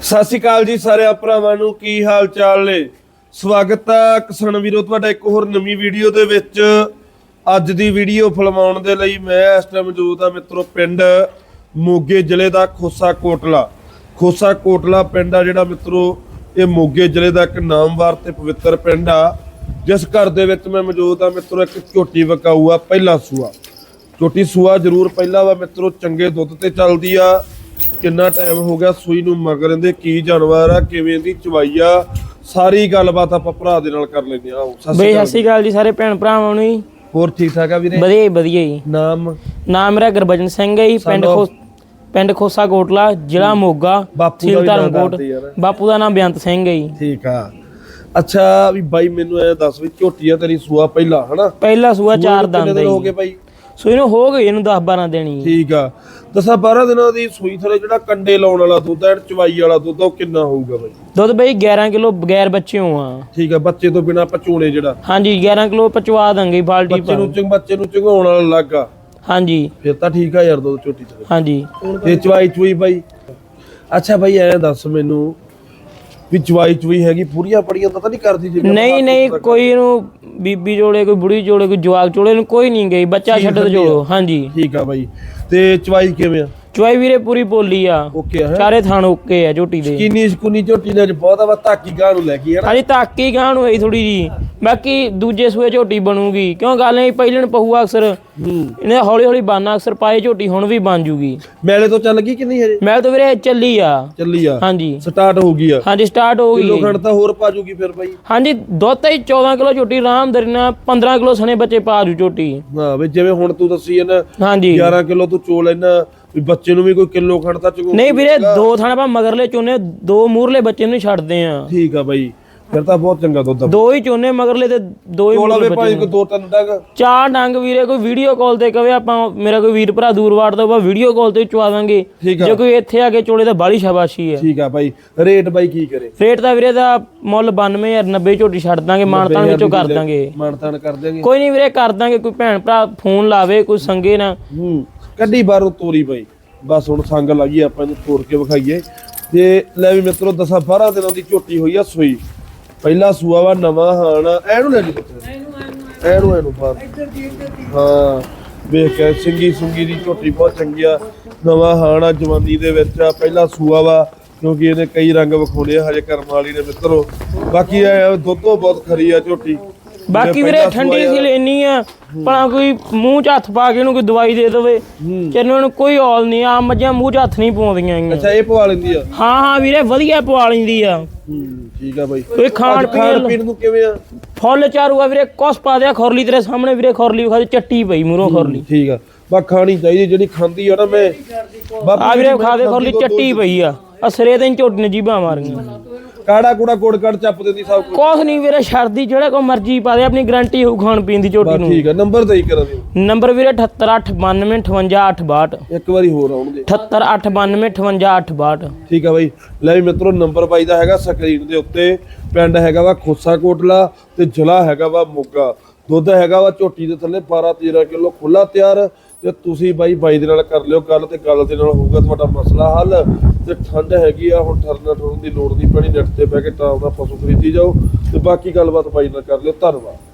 ਸਤਿ ਸ਼੍ਰੀ ਅਕਾਲ ਜੀ ਸਾਰੇ ਭਰਾਵਾਂ ਨੂੰ, ਕੀ ਹਾਲ ਚਾਲ ਨੇ? ਸਵਾਗਤ ਹੈ ਕਿਸਾਨ ਵੀਰੋ, ਤੁਹਾਡਾ ਇੱਕ ਹੋਰ ਨਵੀਂ ਵੀਡੀਓ ਦੇ ਵਿੱਚ। ਅੱਜ ਦੀ ਵੀਡੀਓ ਫਿਲਮਾਉਣ ਦੇ ਲਈ ਮੈਂ ਇਸ ਟਾਈਮ ਮੌਜੂਦ ਆ ਮਿੱਤਰੋ ਪਿੰਡ ਮੋਗੇ ਜ਼ਿਲ੍ਹੇ ਦਾ ਖੋਸਾ ਕੋਟਲਾ। ਖੋਸਾ ਕੋਟਲਾ ਪਿੰਡ ਆ ਜਿਹੜਾ ਮਿੱਤਰੋ, ਇਹ ਮੋਗੇ ਜ਼ਿਲ੍ਹੇ ਦਾ ਇੱਕ ਨਾਮਵਾਰ ਤੇ ਪਵਿੱਤਰ ਪਿੰਡ ਆ। ਜਿਸ ਘਰ ਦੇ ਵਿੱਚ ਮੈਂ ਮੌਜੂਦ ਆ ਮਿੱਤਰੋ, ਇੱਕ ਝੋਟੀ ਵਕਾਊ ਆ, ਪਹਿਲਾ ਸੂਆ। ਝੋਟੀ ਸੂਆ ਜ਼ਰੂਰ ਪਹਿਲਾ ਵਾ ਮਿੱਤਰੋ, ਚੰਗੇ ਦੁੱਧ ਤੇ ਚੱਲਦੀ ਆ। ਕਿੰਨਾ ਟਾਈਮ ਹੋ ਗਿਆ ਸੂਈ ਨੂੰ ਮਗਰ ਇਹਦੇ ਕੀ ਜਾਨਵਰ ਆ ਕਿਵੇਂ ਦੀ ਚਵਾਈ ਆ ਸਾਰੀ ਗੱਲਬਾਤ ਆਪਾਂ ਭਰਾ ਦੇ ਨਾਲ ਕਰ ਲੈਂਦੇ ਆ ਆਓ, ਸਤਿ ਬਈ ਸਤਿ ਸ਼੍ਰੀ ਅਕਾਲ ਜੀ ਸਾਰੇ ਭੈਣ ਭਰਾਵਾਂ ਨੂੰ ਜੀ ਹੋਰ ਠੀਕ ਠਾਕ ਆ ਵੀਰੇ? ਵਧੀਆ ਜੀ ਵਧੀਆ ਜੀ। ਨਾਮ? ਨਾਮ ਮੇਰਾ ਗੁਰਬਚਨ ਸਿੰਘ ਹੈ ਜੀ ਪਿੰਡ Son of- ਖੋਸ ਪਿੰਡ ਖੋਸਾ ਕੋਟਲਾ ਜ਼ਿਲ੍ਹਾ ਮੋਗਾ ਬਾਪੂ ਦਾ ਵੀ ਨਾਮ ਧਰਮਕੋਟ ਦੱਸ ਦੇ ਯਾਰ। ਬਾਪੂ ਦਾ ਨਾਮ ਬੇਅੰਤ ਸਿੰਘ ਹੈ ਜੀ। ਠੀਕ ਆ। ਅੱਛਾ ਵੀ ਬਾਈ ਮੈਨੂੰ ਐ ਦੱਸ ਵੀ ਝੋਟੀ ਆ ਤੇਰੀ ਸੂਆ ਪਹਿਲਾ ਹਨਾ? ਪਹਿਲਾ ਸੂਆ ਚਾਰ ਦੰਦ ਹੈ ਹੋ ਗਏ ਜੀ ਬਾਈ? ਸੋ ਇਹਨੂੰ ਹੋ ਗਏ ਇਹਨੂੰ 10 12 ਦਿਨ ਜੀ ਠੀਕ ਆ। ਦਸਾਂ 12 ਦਿਨਾਂ ਦੀ ਸੂਈ ਥਲੇ ਜਿਹੜਾ ਕੰਡੇ ਲਾਉਣ ਵਾਲਾ ਦੁੱਧ ਐ ਚਵਾਈ ਵਾਲਾ ਦੁੱਧ ਉਹ ਕਿੰਨਾ ਹੋਊਗਾ ਬਾਈ? ਦੁੱਧ ਬਈ 11 ਕਿਲੋ ਬਗੈਰ ਬੱਚਿਓ ਆ। ਠੀਕ ਆ ਬੱਚੇ ਤੋਂ ਬਿਨਾ ਪਚੂਣੇ ਜਿਹੜਾ। ਹਾਂਜੀ 11 ਕਿਲੋ ਪਚਵਾ ਦਾਂਗੇ ਬਾਲਟੀ ਬੱਚੇ ਪਾ। ਨੂੰ ਚੰਗ ਬੱਚੇ ਨੂੰ ਚੰਗਾਉਣ ਵਾਲਾ ਲੱਗਾ ਹਾਂਜੀ। ਫਿਰ ਤਾਂ ਠੀਕ ਆ ਯਾਰ ਦੁੱਧ ਝੋਟੀ ਤੇ ਹਾਂਜੀ। ਤੇ ਚਵਾਈ ਚੁਈ ਬਾਈ। ਅੱਛਾ ਬਾਈ ਐ ਦੱਸ ਮੈਨੂੰ ਵੀ ਚਵਾਈ ਚੁਈ ਹੈਗੀ ਪੂਰੀਆਂ ਪੜੀਆਂ ਤਾਂ ਤਾਂ ਨਹੀਂ ਕਰਦੀ ਜੀ ਨਹੀਂ ਨਹੀਂ ਕੋਈ ਇਹਨੂੰ ਬੀਬੀ ਜੋੜੇ ਕੋਈ ਬੁੜੀ ਜੋੜੇ ਕੋਈ ਜਵਾਕ ਜੋੜੇ ਨੂੰ ਕੋਈ ਨਹੀਂ ਗਈ ਬੱਚਾ ਛੱਡ ਤੇ। ਜੋੜੋ। ਹਾਂਜੀ। ਠੀਕ ਆ ਬਾਈ। ਤੇ ਚਵਾਈ ਕਿਵੇਂ ਆ? ਚੁਆਈ ਵੀਰੇ ਪੂਰੀ ਬੋਲੀ ਆ। ਓਕੇ ਹੈ? ਚਾਰੇ ਥਾਣ ਓਕੇ ਆ ਝੋਟੀ ਦੇ। ਕਿੰਨੀ ਸਕੂਨੀ ਝੋਟੀ ਨੇ ਅੱਜ ਬਹੁਤ ਆ ਧਾਕੀ ਗਾਂ ਨੂੰ ਲੈ ਕੇ ਹੈ ਨਾ। ਹਾਂਜੀ ਤਾਕੀ ਗਾਂ ਨੂੰ ਹੋਈ ਥੋੜੀ ਜੀ ਬਾਕੀ ਦੂਜੇ ਸੂਏ ਝੋਟੀ ਬਣੂਗੀ। ਕਿਉਂ ਗੱਲ ਨਹੀਂ ਪਹਿਲਣ ਪਹੂਆ ਅਕਸਰ। ਇਹਨੇ ਹੌਲੀ ਹੌਲੀ ਬਾਨਾ ਅਕਸਰ ਪਾਏ ਝੋਟੀ ਹੁਣ ਵੀ ਬਣ ਜੂਗੀ। ਮੇਲੇ ਤੋਂ ਚੱਲ ਗਈ ਕਿੰਨੀ ਹਜੇ? ਮੈਂ ਤਾਂ ਵੀਰੇ ਚੱਲੀ ਆ। ਚੱਲੀ ਆ। ਹਾਂਜੀ। ਸਟਾਰਟ ਹੋ ਗਈ ਆ। ਹਾਂਜੀ ਸਟਾਰਟ ਹੋ ਕਿਲੋ ਗਈ ਖੰਡ ਤਾਂ ਹੋਰ ਪਾ ਜੂਗੀ ਫਿਰ ਬਾਈ। ਹਾਂਜੀ ਦੁੱਧ ਹੀ 14 ਕਿਲੋ ਝੋਟੀ ਆਰਾਮਦਾਰੀ ਨਾਲ 15 ਕਿਲੋ ਸਣੇ ਬੱਚੇ ਪਾ ਜੂ ਝੋਟੀ। ਹਾਂ ਵੀ ਜਿਵੇਂ ਹੁਣ ਤੂੰ ਦੱਸੀ ਹੈ ਨਾ ਹਾਂਜੀ। 11 ਕਿਲੋ ਤੂੰ ਚੋ ਲੈਣਾ ਵੀ ਬੱਚੇ ਨੂੰ ਵੀ ਕੋਈ ਕਿਲੋ ਤਾਂ ਚਗੋ ਨਹੀਂ ਵੀਰੇ ਦੋ ਥਾਣਾ ਪਾ ਮਗਰਲੇ ਚੋਨੇ ਦੋ ਮੂਰਲੇ ਬੱਚੇ ਨੂੰ ਛੱਡਦੇ ਆ। ਠੀਕ ਆ ਬਾਈ ਫਿਰ ਤਾਂ ਬਹੁਤ ਚੰਗਾ ਦੁੱਧ ਆ ਦੋ ਹੀ ਚੋਨੇ ਮਗਰਲੇ ਤੇ ਦੋ ਹੀ ਚੋਲਾ ਮੂਹਰਲੇ ਵੇ ਭਾਈ ਕੋਈ ਦੋ ਤਿੰਨ ਡੰਗ। ਚਾਰ ਡੰਗ ਵੀਰੇ ਕੋਈ ਵੀਡੀਓ ਕਾਲ ਤੇ ਕਵੇ ਆਪਾਂ ਮੇਰਾ ਕੋਈ ਵੀਰ ਭਰਾ ਦੂਰ ਵਾੜ ਤੋਂ ਆਪਾਂ ਵੀਡੀਓ ਕਾਲ ਤੇ ਚਵਾ ਦਾਂਗੇ। ਠੀਕ ਆ। ਜੇ ਕੋਈ ਇੱਥੇ ਆ ਕੇ ਚੋਲੇ ਤਾਂ ਬਾਲੀ ਸ਼ਾਬਾਸ਼ੀ ਹੈ ਠੀਕ ਆ ਬਾਈ ਰੇਟ ਬਾਈ ਕੀ ਕਰੇ? ਰੇਟ ਦਾ ਵੀਰੇ ਦਾ ਮੁੱਲ 92000 90 ਝੋਟੀ ਛੱਡ ਦਾਂਗੇ ਮਾਨਤਾਨ ਵਿੱਚੋਂ ਕਰ ਦਾਂਗੇ। ਮਾਨਤਾਨ ਕਰ ਦਿਆਂਗੇ। ਕੋਈ ਨਹੀਂ ਵੀਰੇ ਕਰ ਦਾਂਗੇ ਕੋਈ ਭੈਣ ਭਰਾ ਫੋਨ ਲਾਵੇ ਕੋਈ ਸੰਗੇ ਨਾ। ਹੂੰ। ਕੱਢੀ ਬਾਹਰੋਂ ਤੋਰੀ ਬਾਈ। ਬਸ ਹੁਣ ਸੰਗ ਲੱਗੀ ਆਪਾਂ ਇਹਨੂੰ ਤੋੜ ਕੇ ਵਿਖਾਈਏ। ਤੇ ਲੈ ਵੀ ਮਿੱਤਰੋ 10 12 ਦਿਨਾਂ ਦੀ ਝੋਟੀ ਹੋਈ ਆ ਸੂਈ। ਪਹਿਲਾ ਸੂਆ ਵਾ ਨਵਾਂ ਹਾਣ। ਐਨੂੰ ਲੈ ਪੁੱਤ। ਐਨੂੰ ਐਨੂੰ ਬਾਹਰ। ਹਾਂ ਵੇਖ ਕੇ ਸਿੰਗੀ ਸੁੰਗੀ ਦੀ ਝੋਟੀ ਬਹੁਤ ਚੰਗੀ ਆ। ਨਵਾਂ ਹਾਣ ਆ ਜਵਾਨੀ ਦੇ ਵਿੱਚ ਆ ਪਹਿਲਾ ਸੂਆ ਵਾ ਕਿਉਂਕਿ ਇਹਨੇ ਕਈ ਰੰਗ ਵਿਖਾਉਣੇ ਆ ਹਜੇ ਕਰਮ ਵਾਲੀ ਨੇ ਮਿੱਤਰੋ। ਬਾਕੀ ਇਹ ਦੁੱਧੋਂ ਬਹੁਤ ਖਰੀ ਆ ਝੋਟੀ। ਬਾਕੀ ਵੀਰੇ ਠੰਡੀ ਸੀ ਇੰਨੀ ਆ ਭਲਾ ਕੋਈ ਮੂੰਹ 'ਚ ਹੱਥ ਪਾ ਕੇ ਇਹਨੂੰ ਕੋਈ ਦਵਾਈ ਦੇ ਦੇਵੇ ਚੰਨੂ ਨੂੰ ਕੋਈ ਔਲ ਨਹੀਂ ਆ ਮੱਝਾਂ ਮੂੰਹ 'ਚ ਹੱਥ ਨਹੀਂ ਪਾਉਂਦੀਆਂ ਹੈਗੀਆਂ। ਅੱਛਾ ਇਹ ਪਵਾ ਲੈਂਦੀ ਆ? ਹਾਂ ਹਾਂ ਵੀਰੇ ਵਧੀਆ ਪਵਾ ਲੈਂਦੀ ਆ। ਠੀਕ ਆ ਬਾਈ। ਕੋਈ ਖਾਣ ਖਾਣ ਪੀਣ ਨੂੰ ਕਿਵੇਂ ਆ? ਫੁੱਲ ਚਾਰੂ ਆ ਵੀਰੇ ਕੁਸ ਪਾ ਦਿਆ ਖੁਰਲੀ ਤੇਰੇ ਸਾਹਮਣੇ ਵੀਰੇ ਖੁਰਲੀ ਵਿਖਾ ਦੇ ਚੱਟੀ ਪਈ ਮੂਰੋਂ ਖੁਰਲੀ। ਠੀਕ ਆ। ਬਾ ਖਾਣੀ ਚਾਹੀਦੀ ਜਿਹੜੀ ਖਾਂਦੀ ਆ ਨਾ ਮੈਂ। ਆ ਵੀਰੇ ਖਾ ਦੇ ਖੁਰਲੀ ਚੱਟੀ ਪਈ ਆ। ਅਸਰੇ ਤੇ ਝੋਟੀ ਨੇ ਜੀਬਾਂ ਮਾਰੀਆਂ। ਕਾੜਾ ਕੂੜਾ ਗੁੜ ਕੜ ਚੱਪ ਦਿੰਦੀ ਸਭ ਕੁਝ ਕੁਛ ਨਹੀਂ ਵੀਰੇ ਛੱਡਦੀ ਜਿਹੜਾ ਕੋ ਮਰਜ਼ੀ ਪਾ ਦੇ ਆਪਣੀ ਗਾਰੰਟੀ ਹੋਊ ਖਾਣ ਪੀਣ ਦੀ ਝੋਟੀ ਬਸ ਨੂੰ। ਠੀਕ ਆ ਨੰਬਰ ਦੇ ਹੀ ਕਰਾਂ ਦਿਓ ਨੰਬਰ ਵੀਰੇ 7898585862 ਇੱਕ ਵਾਰੀ ਹੋਰ ਆਉਣਗੇ 7898585862 ਠੀਕ ਆ ਬਾਈ। ਲੈ ਵੀ ਮਿੱਤਰੋ ਨੰਬਰ ਬਾਈ ਦਾ ਹੈਗਾ ਸਕਰੀਨ ਦੇ ਉੱਤੇ। ਪਿੰਡ ਹੈਗਾ ਵਾ ਖੋਸਾ ਕੋਟਲਾ ਤੇ ਜ਼ਿਲ੍ਹਾ ਹੈਗਾ ਵਾ ਮੋਗਾ। ਦੁੱਧ ਹੈਗਾ ਵਾ ਝੋਟੀ ਦੇ ਥੱਲੇ 12 13 ਕਿਲੋ ਖੁੱਲਾ ਤਿਆਰ। ਤੇ ਤੁਸੀਂ ਬਾਈ ਬਾਈ ਦੇ ਨਾਲ ਕਰ ਲਿਓ ਗੱਲ ਤੇ ਗੱਲ ਦੇ ਨਾਲ ਹੋਊਗਾ ਤੁਹਾਡਾ ਮਸਲਾ ਹੱਲ। ਤੇ ਠੰਡ ਹੈਗੀ ਆ, ਹੁਣ ਠਰਨਾ ਠੁਰਨ ਦੀ ਲੋੜ ਨਹੀਂ ਪੈਣੀ ਨੈਟ ਤੇ ਬਹਿ ਕੇ ਟਾਪ ਦਾ ਪਸ਼ੂ ਖਰੀਦੀ ਜਾਓ ਤੇ ਬਾਕੀ ਗੱਲਬਾਤ ਬਾਈ ਨਾਲ ਕਰ ਲਿਓ, ਧੰਨਵਾਦ।